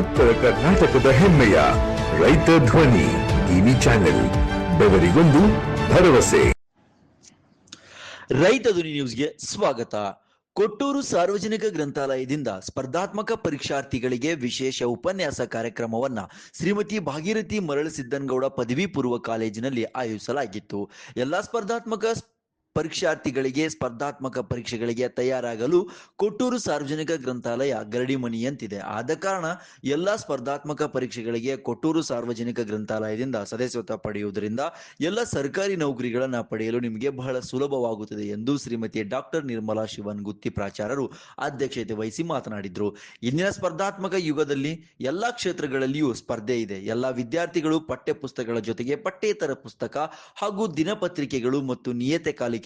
ಉತ್ತರ ಕರ್ನಾಟಕದ ಹೆಮ್ಮೆಯ ರೈತ ಧ್ವನಿ ಟಿವಿ ಚಾನೆಲ್, ಬೆವರಿಗೊಂದು ಭರವಸೆ. ರೈತ ಧ್ವನಿ ನ್ಯೂಸ್ಗೆ ಸ್ವಾಗತ. ಕೊಟ್ಟೂರು ಸಾರ್ವಜನಿಕ ಗ್ರಂಥಾಲಯದಿಂದ ಸ್ಪರ್ಧಾತ್ಮಕ ಪರೀಕ್ಷಾರ್ಥಿಗಳಿಗೆ ವಿಶೇಷ ಉಪನ್ಯಾಸ ಕಾರ್ಯಕ್ರಮವನ್ನ ಶ್ರೀಮತಿ ಭಾಗೀರಥಿ ಮರಳ ಸಿದ್ದನಗೌಡ ಪದವಿ ಪೂರ್ವ ಕಾಲೇಜಿನಲ್ಲಿ ಆಯೋಜಿಸಲಾಗಿತ್ತು. ಎಲ್ಲಾ ಸ್ಪರ್ಧಾತ್ಮಕ ಪರೀಕ್ಷಾರ್ಥಿಗಳಿಗೆ, ಸ್ಪರ್ಧಾತ್ಮಕ ಪರೀಕ್ಷೆಗಳಿಗೆ ತಯಾರಾಗಲು ಕೊಟ್ಟೂರು ಸಾರ್ವಜನಿಕ ಗ್ರಂಥಾಲಯ ಗರಡಿಮನಿಯಂತಿದೆ ಆದ ಕಾರಣ ಎಲ್ಲಾ ಸ್ಪರ್ಧಾತ್ಮಕ ಪರೀಕ್ಷೆಗಳಿಗೆ ಕೊಟ್ಟೂರು ಸಾರ್ವಜನಿಕ ಗ್ರಂಥಾಲಯದಿಂದ ಸದಸ್ಯತ್ವ ಪಡೆಯುವುದರಿಂದ ಎಲ್ಲ ಸರ್ಕಾರಿ ನೌಕರಿಗಳನ್ನು ಪಡೆಯಲು ನಿಮಗೆ ಬಹಳ ಸುಲಭವಾಗುತ್ತದೆ ಎಂದು ಶ್ರೀಮತಿ ಡಾಕ್ಟರ್ ನಿರ್ಮಲಾ ಶಿವನ್ ಗುತ್ತಿ ಪ್ರಾಚಾರ್ಯರು ಅಧ್ಯಕ್ಷತೆ ವಹಿಸಿ ಮಾತನಾಡಿದರು. ಇಂದಿನ ಸ್ಪರ್ಧಾತ್ಮಕ ಯುಗದಲ್ಲಿ ಎಲ್ಲಾ ಕ್ಷೇತ್ರಗಳಲ್ಲಿಯೂ ಸ್ಪರ್ಧೆ ಇದೆ. ಎಲ್ಲಾ ವಿದ್ಯಾರ್ಥಿಗಳು ಪಠ್ಯ ಪುಸ್ತಕಗಳ ಜೊತೆಗೆ ಪಠ್ಯೇತರ ಪುಸ್ತಕ ಹಾಗೂ ದಿನಪತ್ರಿಕೆಗಳು ಮತ್ತು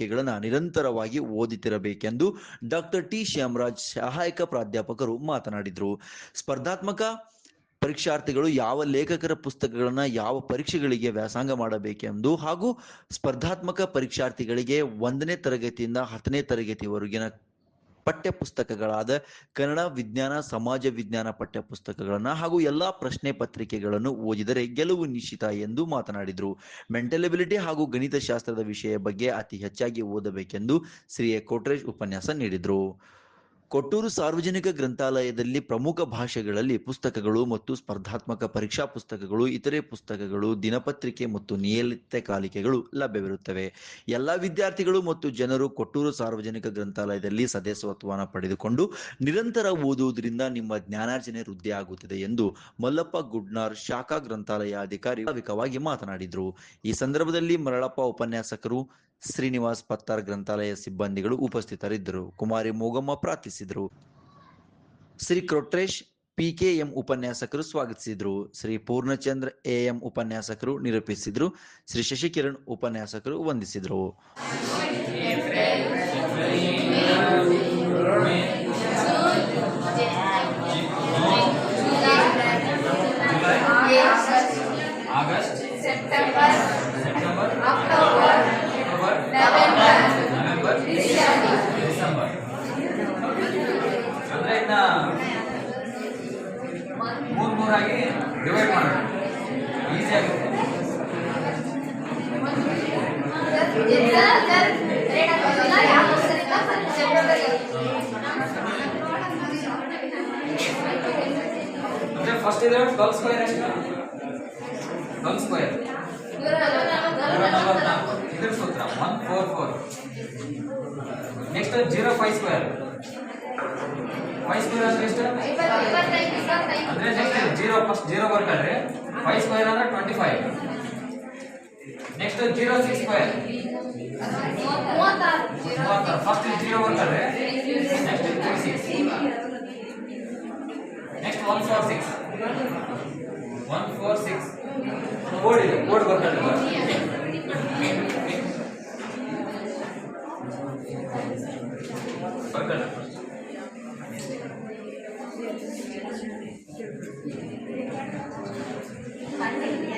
ನಿಯತಕಾಲಿಕೆಗಳನ್ನ ನಿರಂತರವಾಗಿ ಓದುತ್ತಿರಬೇಕೆಂದು ಡಾಕ್ಟರ್ ಟಿ ಶ್ಯಾಮರಾಜ್ ಸಹಾಯಕ ಪ್ರಾಧ್ಯಾಪಕರು ಮಾತನಾಡಿದರು. ಸ್ಪರ್ಧಾತ್ಮಕ ಪರೀಕ್ಷಾರ್ಥಿಗಳು ಯಾವ ಲೇಖಕರ ಪುಸ್ತಕಗಳನ್ನು ಯಾವ ಪರೀಕ್ಷೆಗಳಿಗೆ ವ್ಯಾಸಂಗ ಮಾಡಬೇಕೆಂದು ಹಾಗೂ ಸ್ಪರ್ಧಾತ್ಮಕ ಪರೀಕ್ಷಾರ್ಥಿಗಳಿಗೆ ಒಂದನೇ ತರಗತಿಯಿಂದ ಹತ್ತನೇ ತರಗತಿವರೆಗಿನ ಪಠ್ಯ ಪುಸ್ತಕಗಳಾದ ಕನ್ನಡ ವಿಜ್ಞಾನ, ಸಮಾಜ ವಿಜ್ಞಾನ ಪಠ್ಯ ಪುಸ್ತಕಗಳನ್ನು ಹಾಗೂ ಎಲ್ಲಾ ಪ್ರಶ್ನೆ ಪತ್ರಿಕೆಗಳನ್ನು ಓದಿದರೆ ಗೆಲುವು ನಿಶ್ಚಿತ ಎಂದು ಮಾತನಾಡಿದರು. ಮೆಂಟಲ್ ಎಬಿಲಿಟಿ ಹಾಗೂ ಗಣಿತಶಾಸ್ತ್ರದ ವಿಷಯ ಬಗ್ಗೆ ಅತಿ ಹೆಚ್ಚಾಗಿ ಓದಬೇಕೆಂದು ಶ್ರೀ ಕೊಟ್ರೇಶ್ ಉಪನ್ಯಾಸ ನೀಡಿದರು. ಕೊಟ್ಟೂರು ಸಾರ್ವಜನಿಕ ಗ್ರಂಥಾಲಯದಲ್ಲಿ ಪ್ರಮುಖ ಭಾಷೆಗಳಲ್ಲಿ ಪುಸ್ತಕಗಳು ಮತ್ತು ಸ್ಪರ್ಧಾತ್ಮಕ ಪರೀಕ್ಷಾ ಪುಸ್ತಕಗಳು, ಇತರೆ ಪುಸ್ತಕಗಳು, ದಿನಪತ್ರಿಕೆ ಮತ್ತು ನಿಯಮಿತಕಾಲಿಕೆಗಳು ಲಭ್ಯವಿರುತ್ತವೆ. ಎಲ್ಲ ವಿದ್ಯಾರ್ಥಿಗಳು ಮತ್ತು ಜನರು ಕೊಟ್ಟೂರು ಸಾರ್ವಜನಿಕ ಗ್ರಂಥಾಲಯದಲ್ಲಿ ಸದಸ್ಯತ್ವವನ್ನು ಪಡೆದುಕೊಂಡು ನಿರಂತರ ಓದುವುದರಿಂದ ನಿಮ್ಮ ಜ್ಞಾನಾರ್ಜನೆ ವೃದ್ಧಿಯಾಗುತ್ತದೆ ಎಂದು ಮಲ್ಲಪ್ಪ ಗುಡ್ನಾರ್ ಶಾಖಾ ಗ್ರಂಥಾಲಯ ಅಧಿಕಾರಿ ಭಾವಿಕವಾಗಿ ಮಾತನಾಡಿದರು. ಈ ಸಂದರ್ಭದಲ್ಲಿ ಮರಳಪ್ಪ ಉಪನ್ಯಾಸಕರು ಶ್ರೀನಿವಾಸ್ ಪತ್ತಾರ್ ಗ್ರಂಥಾಲಯ ಸಿಬ್ಬಂದಿಗಳು ಉಪಸ್ಥಿತರಿದ್ದರು. ಕುಮಾರಿ ಮೋಗಮ್ಮ ಪ್ರಾರ್ಥಿಸಿದರು ಶ್ರೀ ಕ್ರೊಟ್ರೇಶ್ ಪಿಕೆಎಂ ಉಪನ್ಯಾಸಕರು ಸ್ವಾಗತಿಸಿದರು. ಶ್ರೀ ಪೂರ್ಣಚಂದ್ರ ಎಎಂ ಉಪನ್ಯಾಸಕರು ನಿರೂಪಿಸಿದರು. ಶ್ರೀ ಶಶಿಕಿರಣ್ ಉಪನ್ಯಾಸಕರು ವಂದಿಸಿದರು. ಆಗಸ್ಟ್ ಸೆಪ್ಟೆಂಬರ್ ಅಕ್ಟೋಬರ್ ಮೂರ್ ಮೂರಾಗಿ ಡಿವೈಡ್ ಮಾಡೋಣ ಈಸಿ ಆಗುತ್ತೆ ಅಂದ್ರೆ ಫಸ್ಟ್ ಇದೆ ಟ್ವೆಲ್ ಸ್ಕ್ವೇರ್ ಎಷ್ಟು ಟ್ವೆಲ್ ಸ್ಕ್ವೇರ್ ಇದ್ರ ಸೂತ್ರ one four four next zero five square five square ಅಂದ್ರೆ ಎಷ್ಟು ಅಂದ್ರೆ next zero first zero ಬರ್ಕಲ್ರಿ five square ಅಂದ್ರೆ twenty five next zero six square first zero ಬರ್ಕಲ್ರಿ next three six next one four six one four six code ಇದೆ code ಬರ್ಕಲ್ರಿ 嗯好的